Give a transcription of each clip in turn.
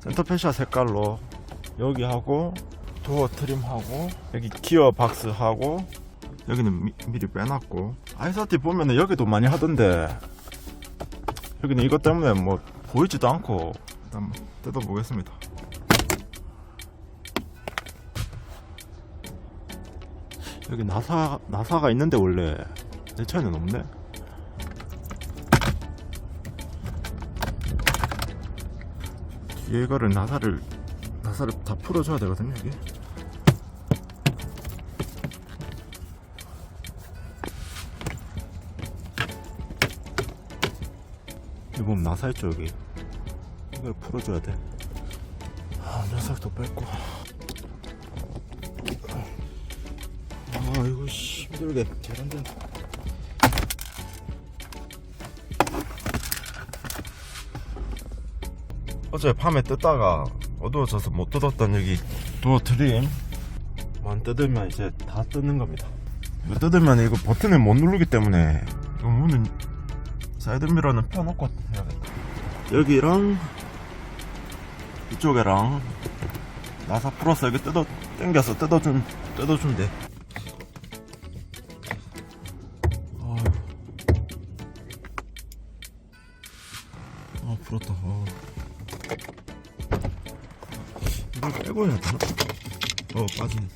센터페시아 색깔로 여기 하고 도어 트림 하고 여기 기어 박스 하고 여기는 미, 미리 빼놨고. 아이사티 보면은 여기도 많이 하던데. 여기는 이것 때문에 뭐 보이지도 않고 일단 뜯어보겠습니다. 여기 나사 나사가 있는데 원래 내 차에는 없네 이거를 나사를 나사를 다 풀어줘야 되거든요 이게. 보면 나사 있죠 여기. 이걸 풀어줘야 돼. 아, 녀석도 뺐고. 아 이거 씨, 힘들게. 계란전 어제 밤에 뜯다가 어두워져서 못 뜯었던 여기 도어 트림만 뜯으면 이제 다 뜯는 겁니다. 이거 뜯으면 이거 버튼을 못 누르기 때문에 이거 문은 사이드미러는 펴놓고 해야겠다. 여기랑 이쪽에랑 나사 풀어서 여기 뜯어 당겨서 뜯어준 뜯어주면 돼. 아유. 아 풀었다. 아. 이걸 빼고 해야 되나? 어 빠지네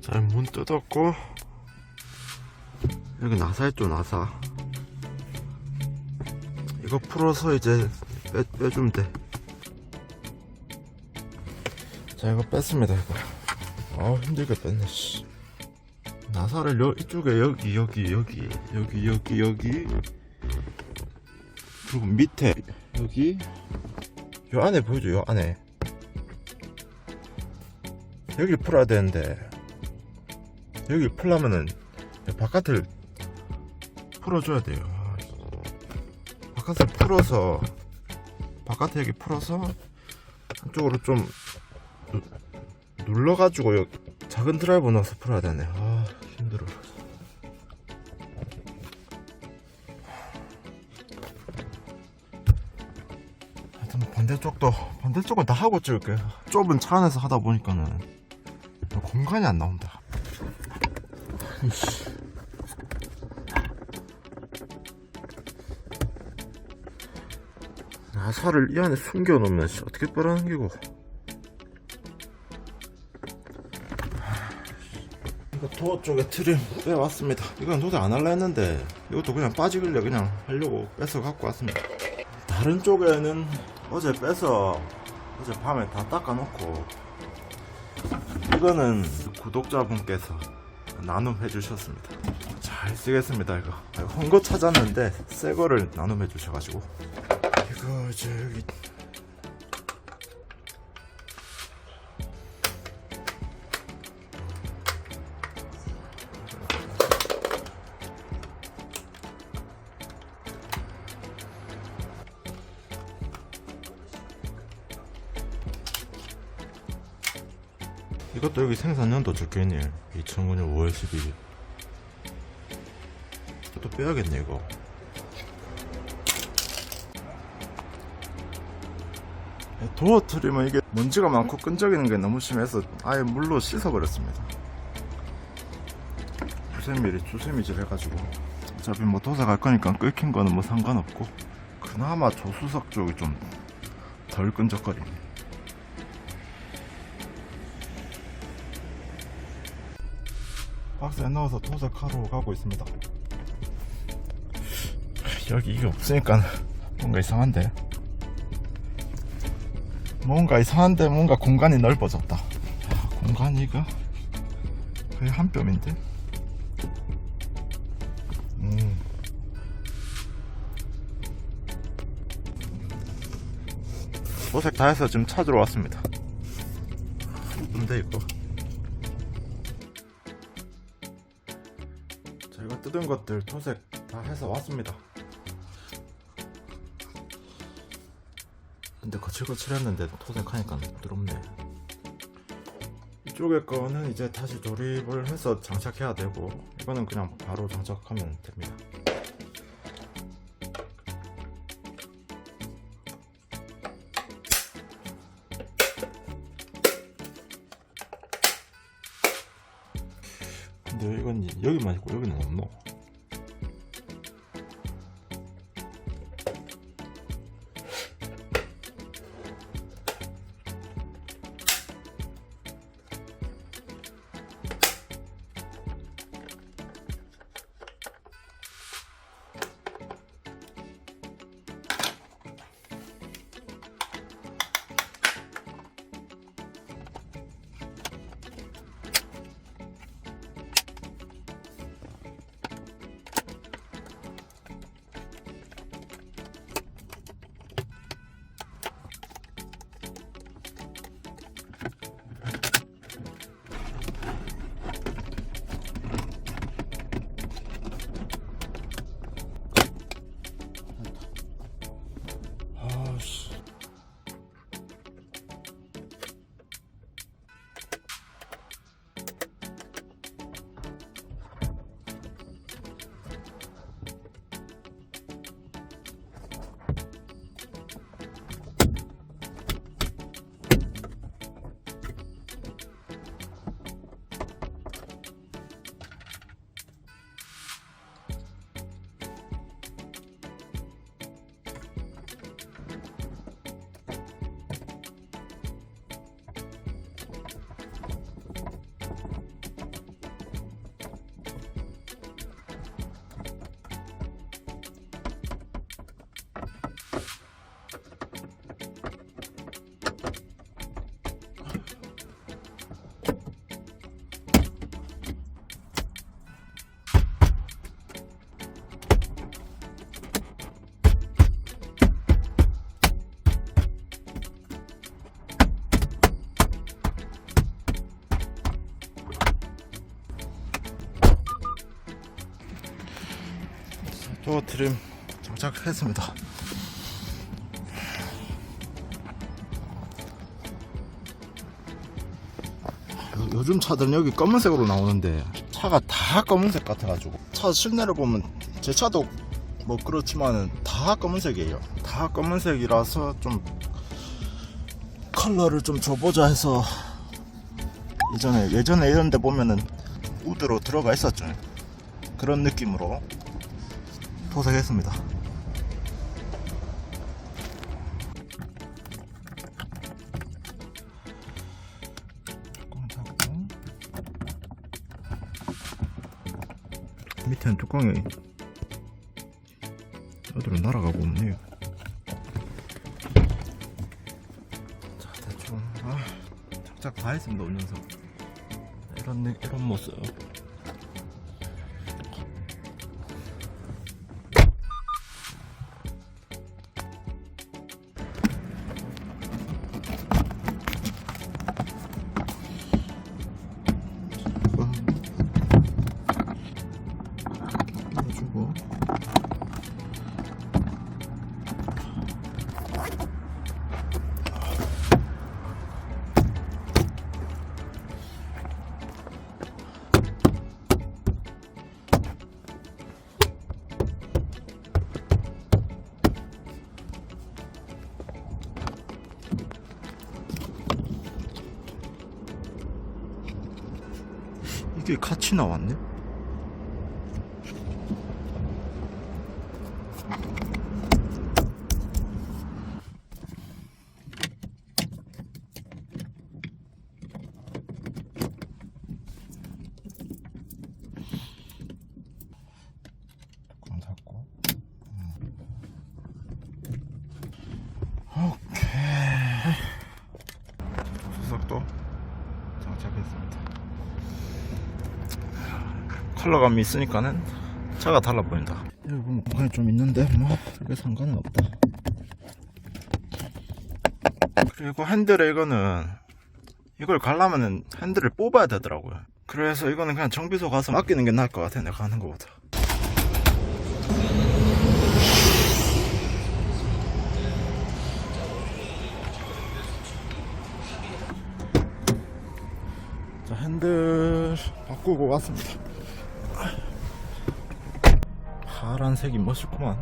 자, 문 뜯었고 여기 나사 있죠, 나사. 이거 풀어서 이제 빼, 빼주면 돼. 자, 이거 뺐습니다, 이거. 아 힘들게 뺐네, 씨. 나사를 여, 이쪽에 여기, 여기, 여기, 여기, 여기, 여기. 그리고 밑에, 여기. 요 안에 보이죠, 요 안에. 여기 풀어야 되는데, 여기 풀려면은 바깥을 풀어줘야 돼요. 아, 바깥을 풀어서 바깥에 여기 풀어서 한쪽으로 좀 누- 눌러가지고 여기 작은 드라이버 넣어서 풀어야 되네. 아 힘들어. 하여튼 반대쪽도 반대쪽은 다 하고 찍을게. 좁은 차 안에서 하다 보니까는 공간이 안 나온다. 이씨. 나사를 이 안에 숨겨 놓으면 씨, 어떻게 빨아당기고 이거 도어 쪽에 트림 빼왔습니다 이건 도저히 안 할라 했는데 이것도 그냥 빠지길래 그냥 하려고 빼서 갖고 왔습니다 다른 쪽에는 어제 빼서 어제 밤에 다 닦아놓고 이거는 구독자분께서 나눔해 주셨습니다. 잘 쓰겠습니다 이거. 헌거 찾았는데 새 거를 나눔해 주셔가지고 이거 여기 이것도 여기 생산년도 적혀있네요 2009년 5월 12일 또 빼야겠네 이거. 도어 트림은 이게 먼지가 많고 끈적이는 게 너무 심해서 아예 물로 씻어버렸습니다. 주세미를 주세미질 해가지고 어차피 뭐 도사 갈 거니까 끓긴 거는 뭐 상관없고 그나마 조수석 쪽이 좀 덜 끈적거리네 박스에 넣어서 도색하러 가고 있습니다. 여기 이게 없으니까 뭔가 이상한데. 뭔가 이상한데 뭔가 공간이 넓어졌다. 아, 공간이가 거의 한 뼘인데. 음. 도색 다 해서 지금 찾으러 왔습니다. 이쁜데 이거 뜯은 것들 토색 다 해서 왔습니다. 근데 거칠거칠했는데 토색하니까 부드럽네. 이쪽에 거는 이제 다시 조립을 해서 장착해야 되고 이거는 그냥 바로 장착하면 됩니다 여기만 있고 여기는 없노 트림 장착했습니다. 요- 요즘 차들은 여기 검은색으로 나오는데 차가 다 검은색 같아가지고 차 실내를 보면 제 차도 뭐 그렇지만은 다 검은색이에요. 다 검은색이라서 좀 컬러를 좀 줘보자 해서 예전에 예전에 이런 데 보면은 우드로 들어가 있었죠. 그런 느낌으로 닫고 밑에는 뚜껑이 어디로 날아가고 없네요. 자 대충 아, 착착 다 했습니다 오면서 이런 느- 이런 모습. 이게 같이 나왔네? 뚜껑 닫고 오케이. 수석도 장착했습니다 컬러감이 있으니까는 차가 달라 보인다 여기 보면 공간이 좀 있는데 뭐 그렇게 상관은 없다 그리고 핸들에 이거는 이걸 갈라면은 핸들을 뽑아야 되더라고요. 그래서 이거는 그냥 정비소 가서 맡기는 게 나을 것 같아. 내가 하는 거보다. 자, 핸들 바꾸고 왔습니다. 파란색이 멋있구만.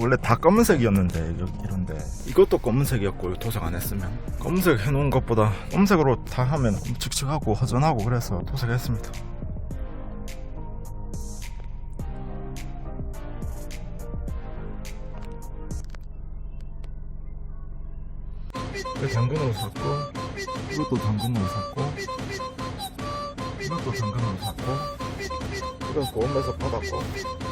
원래 다 검은색이었는데 이런데. 이것도 검은색이었고 도색 안 했으면. 검은색 해놓은 것보다 검은색으로 다 하면 칙칙하고 허전하고 그래서 도색했습니다 이거 당근으로 샀고 이것도 당근으로 샀고 이것도 당근으로 샀고 이건 보험에서 받았고